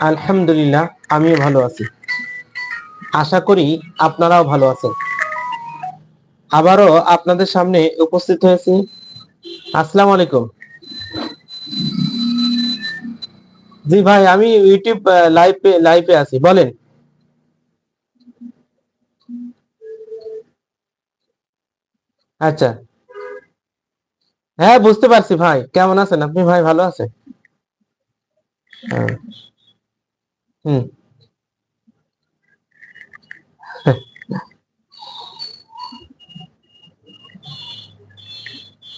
আলহামদুলিল্লাহ, আমিও ভালো আছি। আশা করি আপনারাও ভালো আছেন। আবারও আপনাদের সামনে উপস্থিত হয়েছি। আসসালামু আলাইকুম। জি ভাই, আমি ইউটিউব লাইভে লাইভে আছি, বলেন। আচ্ছা। হ্যাঁ বুঝতে পারছি ভাই, কেমন আছেন? আপনি ভাই ভালো আছেন? হ্যাঁ। হুম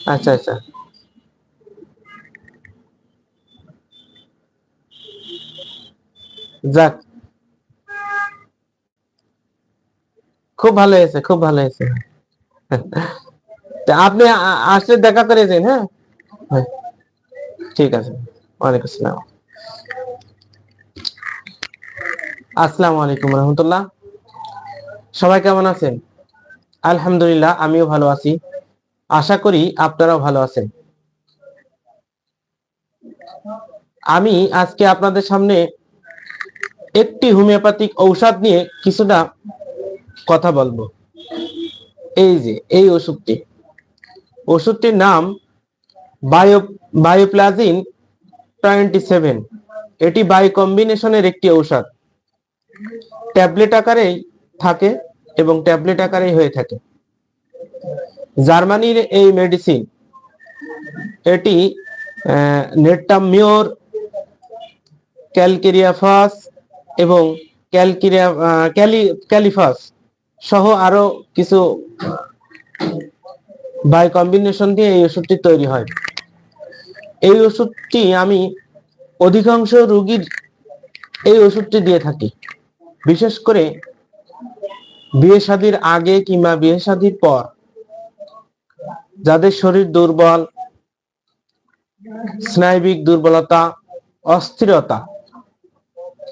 আচ্ছা আচ্ছা যাক খুব ভালো হয়েছে খুব ভালো হয়েছে তা আপনি আ- আসলে দেখা করে যান হ্যাঁ হ্যাঁ। ঠিক আছে ওয়ালাইকুম আসসালাম আসসালামু আলাইকুম রহমতুল্লাহ। সবাই কেমন আছেন? আলহামদুলিল্লাহ, আমিও ভালো আছি। আশা করি আপনারাও ভালো আছেন। আমি আজকে আপনাদের সামনে একটি হোমিওপ্যাথিক ঔষধ নিয়ে কিছুটা কথা বলব। এই যে, এই ওষুধটি। ওষুধটির নাম বায়ো, বায়োপ্লাজিন টোয়েন্টি সেভেন। এটি বায়ো কম্বিনেশনের একটি ঔষধ। ট্যাবলেট আকারেই থাকে এবং ট্যাবলেট আকারেই হয়ে থাকে। জার্মানির এই মেডিসিন এটি নেটটামিওর ক্যালকেরিয়াফাস এবং ক্যালকেরিয়া ক্যালি, ক্যালিফাস সহ আরও কিছু বাই কম্বিনেশন দিয়ে এই ওষুধটি তৈরি হয়। এই ওষুধটি আমি অধিকাংশ রুগীর এই ওষুধটি দিয়ে থাকি। বিশেষ করে বিয়ে শাদীর আগে কিংবা বিয়ে শাদীর পর, যাদের শরীর দুর্বল, স্নায়বিক দুর্বলতা, অস্থিরতা,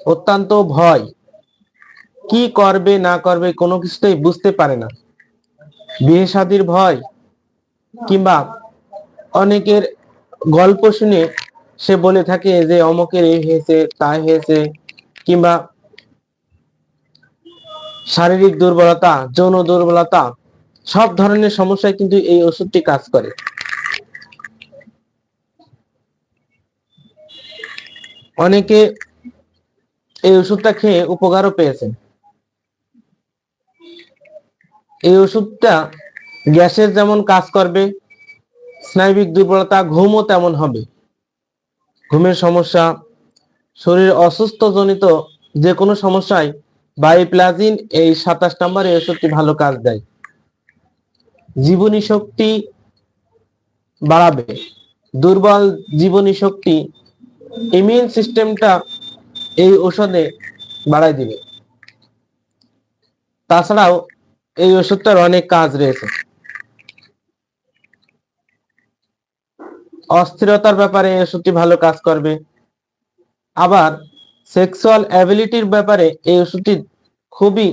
অত্যন্ত ভয়, কি করবে, না করবে কোনো কিছুতেই বুঝতে পারে না। বিয়ে শাদীর ভয় কিংবা অনেকের গল্প শুনে সে বলে থাকে যে অমকের এই হয়েছে তাই হয়েছে কিংবা শারীরিক দুর্বলতা, যৌন দুর্বলতা, সব ধরনের সমস্যায় কিন্তু এই ওষুধটি কাজ করে। অনেকে এই ওষুধটা খেয়ে উপকারও পেয়েছেন। এই ওষুধটা গ্যাসের যেমন কাজ করবে, স্নায়বিক দুর্বলতা, ঘুমও তেমন হবে। ঘুমের সমস্যা, শরীর অসুস্থ জনিত যে কোনো সমস্যায় বায়োপ্লাজিন এই সাতাশ নম্বর এই ওষুধটি ভালো কাজ দেয়। জীবনী শক্তি বাড়াবে। দুর্বল জীবনী শক্তি ইমিউন সিস্টেমটা এই ওষুধে বাড়াই দিবে। তাছাড়াও এই ওষুধটার অনেক কাজ রয়েছে। অস্থিরতার ব্যাপারে এই ওষুধটি ভালো কাজ করবে। আবার সেক্সুয়াল অ্যাবিলিটির ব্যাপারে এই ওষুধটি খুবই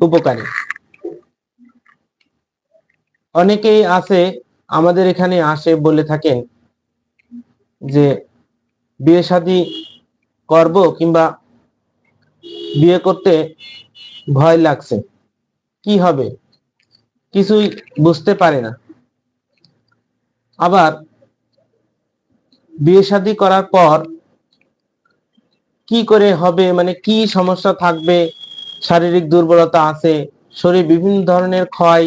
উপকারী। অনেকেই আছে, আমাদের এখানে আসে বলে থাকেন যে, বিয়ে শাদী করব কিংবা বিয়ে করতে ভয় লাগছে। কি হবে? কিছুই বুঝতে পারে না। আবার বিয়ে শাদী করার পর কি করে হবে? মানে কি সমস্যা থাকবে? শারীরিক দুর্বলতা আছে, শরীর বিভিন্ন ধরনের ক্ষয়,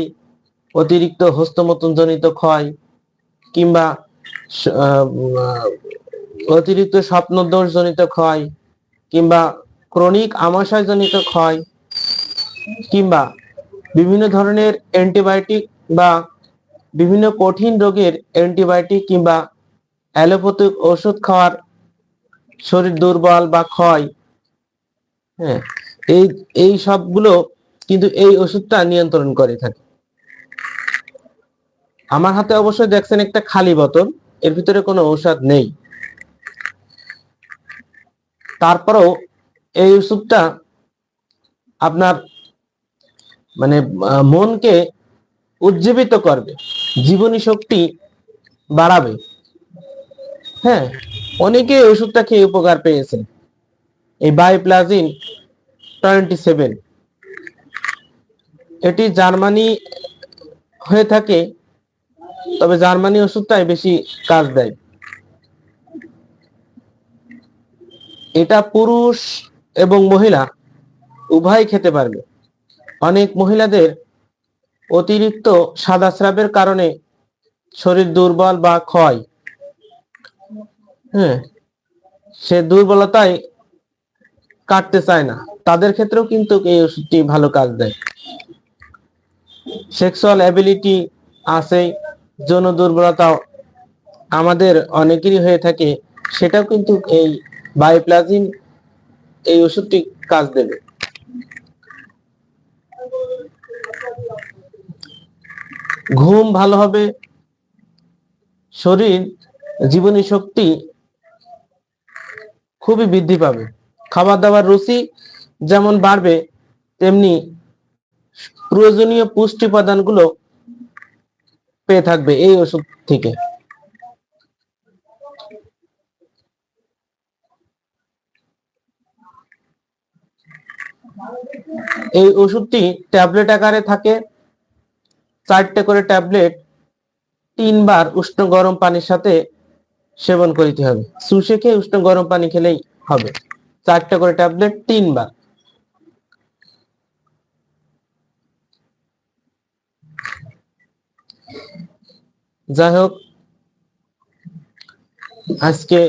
অতিরিক্ত হস্তমতন জনিত ক্ষয়, কিংবা অতিরিক্ত স্বপ্নদোষ জনিত ক্ষয়, কিংবা ক্রনিক আমাশয় জনিত ক্ষয়, কিংবা বিভিন্ন ধরনের অ্যান্টিবায়োটিক বা বিভিন্ন কঠিন রোগের অ্যান্টিবায়োটিক কিংবা অ্যালোপ্যাথিক ওষুধ খাওয়ার শরীর দুর্বল বা ক্ষয় হ্যাঁ এই এই সবগুলো কিন্তু এই ওষুধটা নিয়ন্ত্রণ করে থাকে। আমার হাতে অবশ্যই দেখছেন একটা খালি বোতল, এর ভিতরে কোনো ঔষধ নেই। তারপরেও এই ওষুধটা আপনার মানে মনকে উজ্জীবিত করবে, জীবনী শক্তি বাড়াবে হ্যাঁ অনেকে ওষুধটা খেয়ে উপকার পেয়েছেন এই বাইপ্লাজিন টোয়েন্টি সেভেন। এটি জার্মানি হয়ে থাকে, তবে জার্মানি ওষুধটাই বেশি কাজ দেয়। এটা পুরুষ এবং মহিলা উভয় খেতে পারবে। অনেক মহিলাদের অতিরিক্ত সাদা স্রাবের কারণে শরীর দুর্বল বা ক্ষয়। হ্যাঁ সে দুর্বলতায় কাটতে চায় না। তাদের ক্ষেত্রেও কিন্তু এই ওষুধটি ভালো কাজ দেয়। সেক্সুয়াল অ্যাবিলিটি আছে, যৌন দুর্বলতা আমাদের অনেকেরই হয়ে থাকে, সেটাও কিন্তু এই বায়োপ্লাজিন এই ওষুধটি কাজ দেবে। ঘুম ভালো হবে, শরীর, জীবনী শক্তি খুবই বৃদ্ধি পাবে। খাবার দাবার রুচি যেমন বাড়বে, তেমনি প্রয়োজনীয় পুষ্টি উপাদানগুলো পেয়ে থাকবে এই ওষুধ থেকে। এই ওষুধটি ট্যাবলেট আকারে থাকে। চারটে করে ট্যাবলেট তিনবার উষ্ণ গরম পানির সাথে সেবন করিতে হবে। সুসে খেয়ে উষ্ণ গরম পানি খেলেই হবে। চারটা করে ট্যাবলেট, তিনবার। যাই হোক, আজকে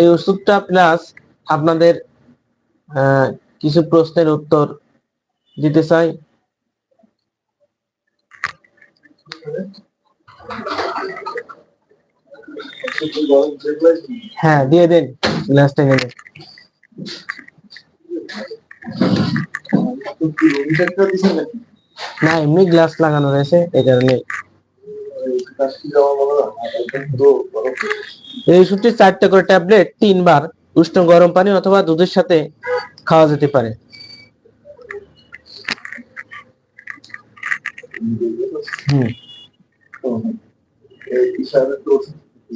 এই ওষুধটা প্লাস আপনাদের কিছু প্রশ্নের উত্তর দিতে চাই। হ্যাঁ দিয়ে দেন। গ্লাসটা এনে না, এমনি গ্লাস লাগানো রয়েছে, এই কারণে এই ওষুধটি চারটে করে ট্যাবলেট তিনবার উষ্ণ গরম পানি অথবা দুধের সাথে খাওয়া যেতে পারে। হুম।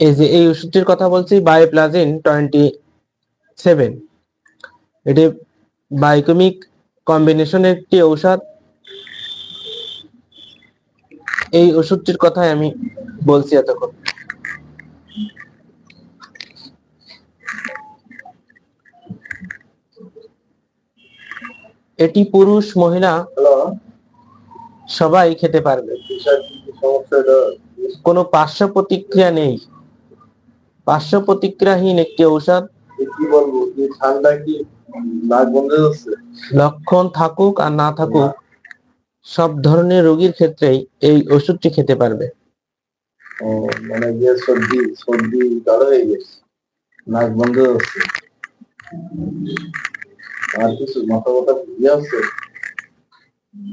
এই যে এই ওষুধটির কথা বলছি বায়োপ্লাজিন টোয়েন্টি সেভেন এটি বায়োকেমিক কম্বিনেশনের একটি ঔষধ। এই ওষুধটির কথাই আমি বলছি এতক্ষণ। এটি পুরুষ মহিলা সবাই খেতে পারবে। কোনো পার্শ্ব প্রতিক্রিয়া নেই। পার্শ্ব প্রতিক্রিয়াহীন একটি ঔষধ। কি বলব যে ঠান্ডা কি নাক বন্ধ যাচ্ছে? লক্ষণ থাকুক আর না থাকুক সব ধরনের রোগীর ক্ষেত্রেই এই ওষুধটি খেতে পারবে। ও মানে যে সর্দি সর্দি গাঢ় হয়ে গেছে নাক বন্ধ আর কিছু মাথা ব্যথা ইয়ে আছে? হুম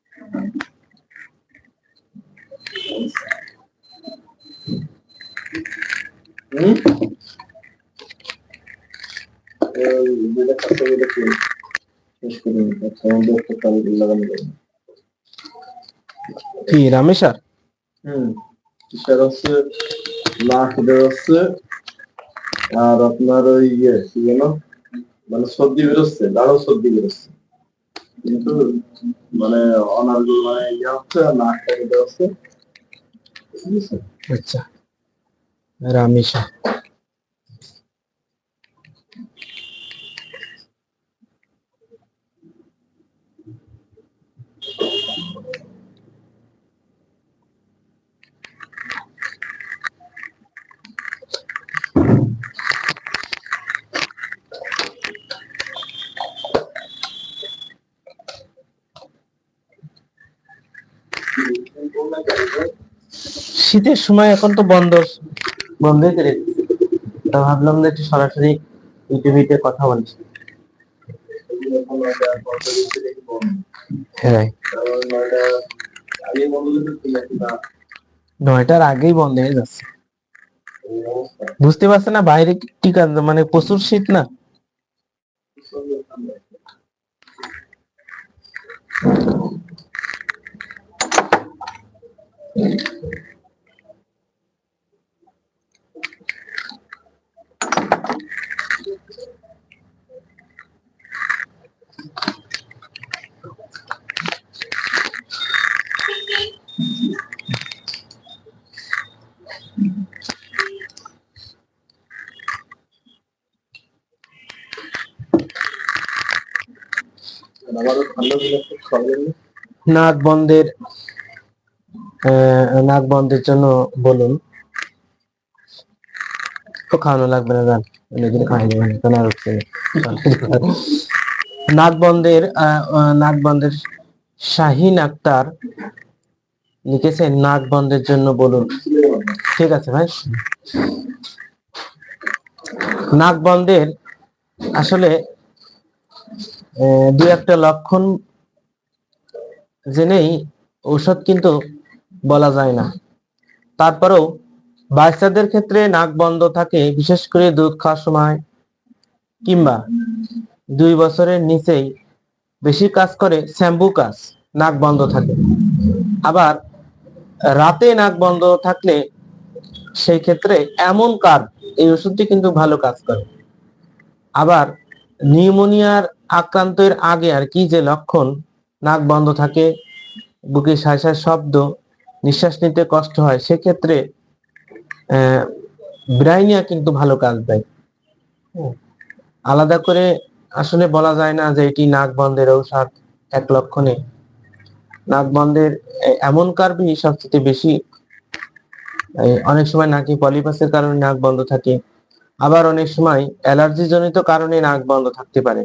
এই যেটা কাছে যেটা কি শেষ করে নিতে আচ্ছা আমাদের একটা কাল লাগানো যাবে কি রামেশ্বর হুম কিসের হচ্ছে আর আপনার ওই ইয়ে কি যেন? মানে সর্দি বেরোচ্ছে গাঢ় সর্দি বেরোচ্ছে। কিন্তু মানে অনার্গুল মানে ইয়ে হচ্ছে আর নাকটা বেরোচ্ছে? আচ্ছা। রামেশা শীতের সময় এখন তো বন্ধ বন্ধই করে। তো ভাবলাম যে একটু সরাসরি ইউটিউবিতে কথা বন্ধ হ্যাঁ। নয়টার আগেই বন্ধ হয়ে যাচ্ছে। বুঝতে পারছে না বাইরে কি মানে প্রচুর শীত না? সুন্দর ঠান্ডা আর আমারও ঠান্ডা দিলে খুব খাবেন নাক বন্ধের নাক বন্ধের জন্য বলুন। খাওয়ানো লাগবে না, জান। অনেকদিন খাওয়াই দেবেন শাহিন আক্তার লিখেছেন নাক বন্ধের জন্য বলুন। ঠিক আছে ভাই? নাক বন্ধের আসলে দু একটা লক্ষণ জেনেই ঔষধ কিন্তু বলা যায় না। তারপরেও বাচ্চাদের ক্ষেত্রে নাক বন্ধ থাকে, বিশেষ করে দুধ খাওয়ার সময় কিংবা দুই বছরের নিচেই বেশি কাজ করে শ্যাম্পু কাজ, নাক বন্ধ থাকে। আবার রাতে নাক বন্ধ থাকলে সেই ক্ষেত্রে এমন কার এই ওষুধটি কিন্তু ভালো কাজ করে। আবার নিউমোনিয়ার আক্রান্তের আগে আর কি যে লক্ষণ নাক বন্ধ থাকে বুকে সায় শব্দ, নিঃশ্বাস নিতে কষ্ট হয়। সেক্ষেত্রে ব্রাইনিয়া কিন্তু ভালো কাজ দেয়। আলাদা করে আসলে বলা যায় না যে এটি নাক বন্ধের ঔষধ, এক লক্ষণে নাক বন্ধের এমন কার্বই সবচেয়ে বেশি অনেক সময় নাকি পলিপাসের কারণে নাক বন্ধ থাকে। আবার অনেক সময় অ্যালার্জি জনিত কারণে নাক বন্ধ থাকতে পারে।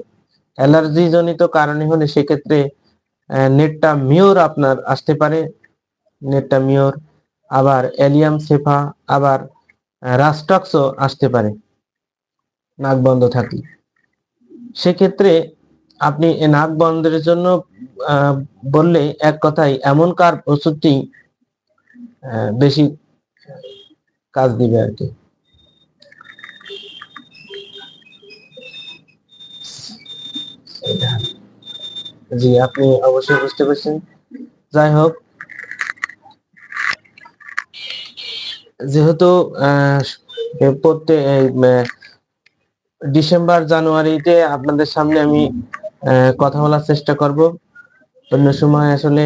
অ্যালার্জি জনিত কারণে হলে সেক্ষেত্রে নেটটা মিওর আপনার আসতে পারে। নেটটা মিওর, আবার অ্যালিয়াম সেফা, আবার রাস্টক্সও আসতে পারে। নাক বন্ধ থাকলে সেক্ষেত্রে আপনি নাক বন্ধের জন্য বললে এক কথায় এমন কার ওষুধটি বেশি কাজ দিবে আর কি। জি, আপনি অবশ্যই বুঝতে পারছেন। যাই হোক, যেহেতু প্রত্যেক ডিসেম্বর জানুয়ারিতে আপনাদের সামনে আমি কথা বলার চেষ্টা করব। অন্য সময় আসলে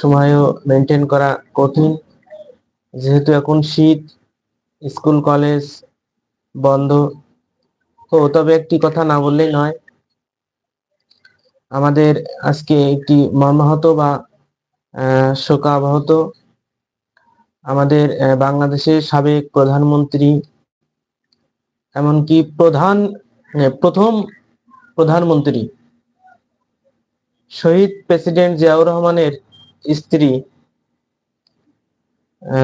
সময়ও মেনটেন করা কঠিন। যেহেতু এখন শীত, স্কুল, কলেজ বন্ধ। তো তবে একটি কথা না বললেই নয় আমাদের আজকে একটি মর্মাহত বা শোকাবহত আমাদের বাংলাদেশের সাবেক প্রধানমন্ত্রী, এমনকি প্রধান প্রথম প্রধানমন্ত্রী, শহীদ প্রেসিডেন্ট জিয়াউর রহমানের স্ত্রী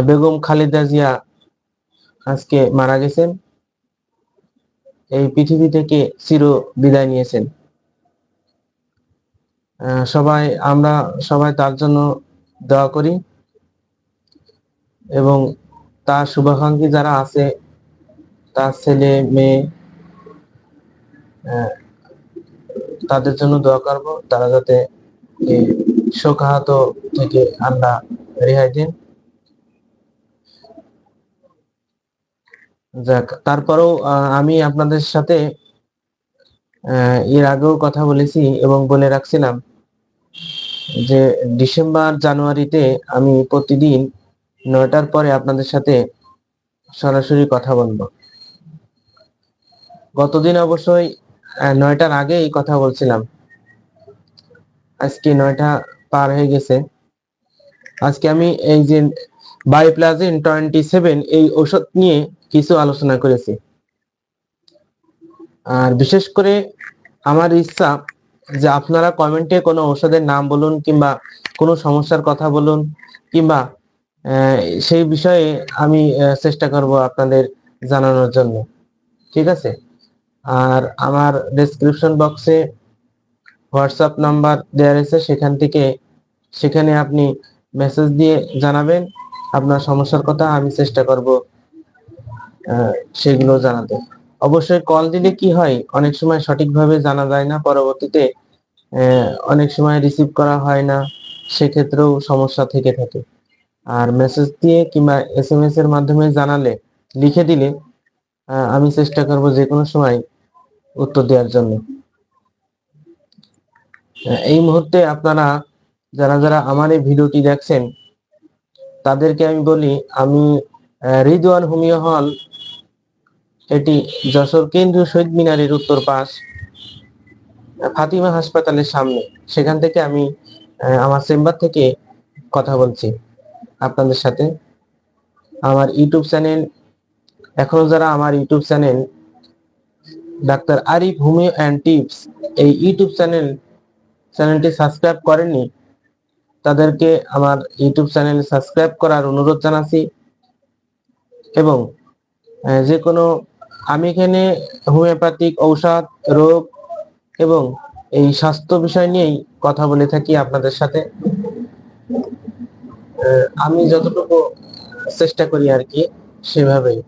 বেগম খালেদা জিয়া আজকে মারা গেছেন। এই পৃথিবী থেকে চির বিদায় নিয়েছেন। সবাই, আমরা সবাই তার জন্য দোয়া করি। এবং তার শুভাকাঙ্ক্ষী যারা আছে, তার ছেলে, মেয়ে তাদের জন্য দোয়া করব। তারা যাতে শোকাহত থেকে আল্লাহ রেহাই দিন। যাক, তারপরেও আমি আপনাদের সাথে এর আগেও কথা বলেছি এবং বলে রাখছিলাম যে ডিসেম্বর, জানুয়ারিতে আমি প্রতিদিন নয়টার পরে আপনাদের সাথে সরাসরি কথা বলব। গতদিন অবশ্যই নয়টার আগে এই কথা বলছিলাম। আজকে নয়টা পার হয়ে গেছে। আজকে আমি এই যে বাইপ্লাজিন টোয়েন্টি সেভেন এই ওষুধ নিয়ে কিছু আলোচনা করেছি। আর বিশেষ করে আমার ইচ্ছা যে আপনারা কমেন্টে কোনো ঔষধের নাম বলুন কিংবা কোনো সমস্যার কথা বলুন কিংবা সেই বিষয়ে আমি চেষ্টা করব আপনাদের জানানোর জন্য। ঠিক আছে? আর আমার ডেসক্রিপশন বক্সে হোয়াটসঅ্যাপ নাম্বার দেওয়া রয়েছে, সেখান থেকে, সেখানে আপনি মেসেজ দিয়ে জানাবেন। আপনার সমস্যার কথা আমি চেষ্টা করব সেগুলো জানাতে। অবশ্যই কল দিলে কি হয়? অনেক সময় সঠিকভাবে জানা যায় না, পরবর্তীতে অনেক সময় রিসিভ করা হয় না, সেক্ষেত্রেও সমস্যা থেকে থাকে। আর মেসেজ দিয়ে কিংবা এস এম এস এর মাধ্যমে জানালে, লিখে দিলে আমি চেষ্টা করব যে কোনো সময় উত্তর দেওয়ার জন্য। এই মুহূর্তে আপনারা, যারা যারা আমার এই ভিডিওটি দেখছেন, তাদেরকে আমি বলি, আমি রিদওয়ান হোমিও হল এটি যশোর কেন্দ্রীয় শহীদ মিনারের উত্তর পাশ, ফাতিমা হাসপাতালের সামনে। সেখান থেকে আমি আমার চেম্বার থেকে কথা বলছি আপনাদের সাথে। আমার ইউটিউব চ্যানেল এখনও যারা আমার YouTube channel, doctor Arif homeo and tips, এই ইউটিউব চ্যানেল, চ্যানেলটি সাবস্ক্রাইব করেননি, তাদেরকে আমার ইউটিউব চ্যানেল সাবস্ক্রাইব করার অনুরোধ জানাচ্ছি এবং যে কোনো আমি এখানে হোমিওপ্যাথিক ঔষধ, রোগ এবং এই স্বাস্থ্য বিষয় নিয়েই কথা বলে থাকি আপনাদের সাথে। আমি যতটুকু চেষ্টা করি আর কি, সেভাবেই।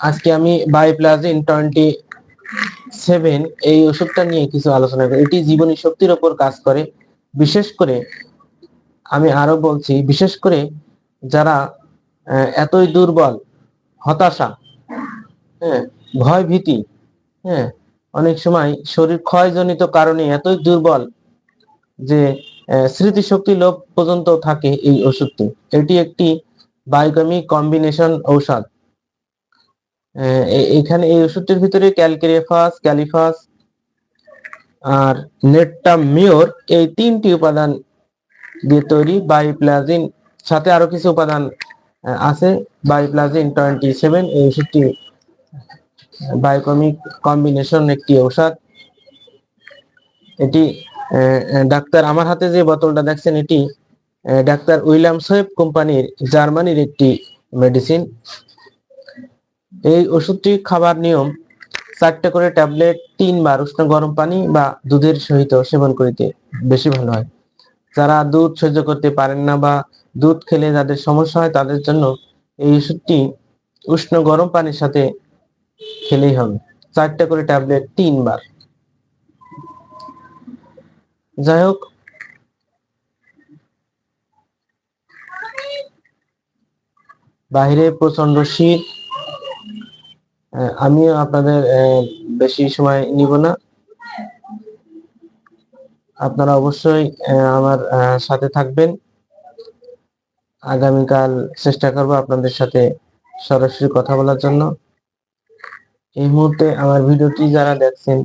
আজকে আমি বাইপ্লাজিন টোয়েন্টি সেভেন এই ওষুধটা নিয়ে কিছু আলোচনা করি। এটি জীবনী শক্তির ওপর কাজ করে। বিশেষ করে আমি আরও বলছি, বিশেষ করে যারা এতই দুর্বল হতাশা হ্যাঁ ভয় ভীতি হ্যাঁ অনেক সময় শরীর ক্ষয়জনিত কারণে এতই দুর্বল যে স্মৃতিশক্তি লোপ পর্যন্ত থাকে এই ওষুধটি। এটি একটি বায়োকেমিক কম্বিনেশন ঔষধ। এখানে এই ওষুধটির ভিতরে ক্যালকেরিয়াফাস ক্যালিফাস আর নেট্টামিওর এই তিনটি উপাদান দিয়ে তৈরি বাইপ্লাজিন সাথে আরও কিছু উপাদান আছে বাইপ্লাজিন টোয়েন্টি সেভেন এই ওষুধটি বায়োকমিক কম্বিনেশন একটি ঔষধ। এটি ডাক্তার আমার হাতে যে বোতলটা দেখছেন, এটি ডাক্তার উইলিয়াম সোয়েব কোম্পানির, জার্মানির একটি মেডিসিন এই ওষুধটি খাবার নিয়ম, চারটে করে ট্যাবলেট, তিনবার উষ্ণ গরম পানি বা দুধের সহিত সেবন করিতে বেশি ভালো হয়। যারা দুধ সহ্য করতে পারেন না বা দুধ খেলে যাদের সমস্যা হয় তাদের জন্য এই ওষুধটি উষ্ণ গরম পানির সাথে খেলেই হবে। চারটা করে ট্যাবলেট তিনবার। যাই হোক। বাইরে প্রচণ্ড শীত। আমিও আপনাদের বেশি সময় নিব না। আপনারা অবশ্যই আমার সাথে থাকবেন। আগামীকাল চেষ্টা করব আপনাদের সাথে সরাসরি কথা বলার জন্য। এই মুহূর্তে আমার ভিডিওটি যারা দেখছেন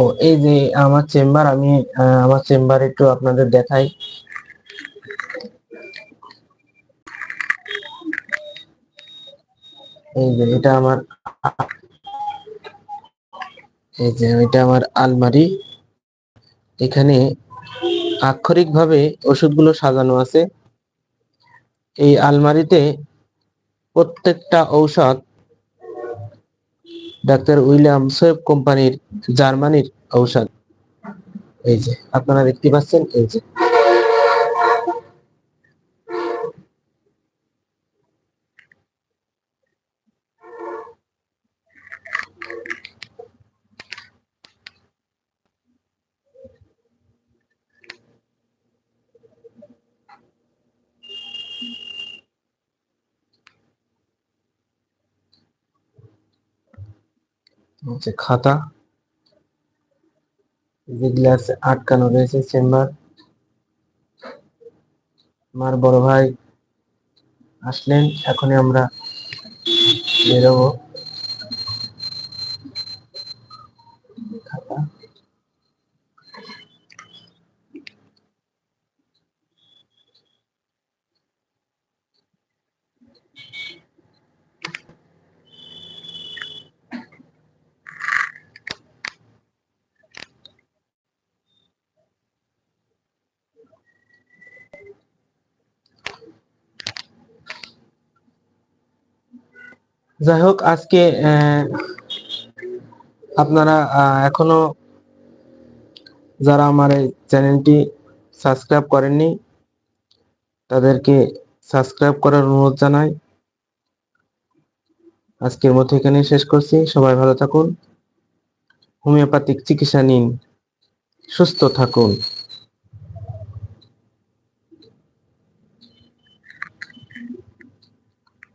ও, এই যে আমার চেম্বার, আমি আমার চেম্বার একটু আপনাদের দেখাই। এই যে এটা আমার এই যে এটা আমার আলমারি। এখানে আক্ষরিক ভাবে ওষুধগুলো সাজানো আছে। এই আলমারিতে প্রত্যেকটা ঔষধ ডাক্তার উইলিয়াম সোয়েব কোম্পানির জার্মানির ঔষধ। এই যে, আপনারা দেখতে পাচ্ছেন, এই যে। হচ্ছে খাতা যে গ্লাস আটকানো রয়েছে চেম্বার। আমার বড় ভাই আসলেন এখনই আমরা বেরোবো খাতা যাই হোক আজকে আপনারা এখনও যারা আমার এই চ্যানেলটি সাবস্ক্রাইব করেননি, তাদেরকে সাবস্ক্রাইব করার অনুরোধ জানাই। আজকের মতো এখানে শেষ করছি। সবাই ভালো থাকুন, হোমিওপ্যাথিক চিকিৎসা নিন, সুস্থ থাকুন।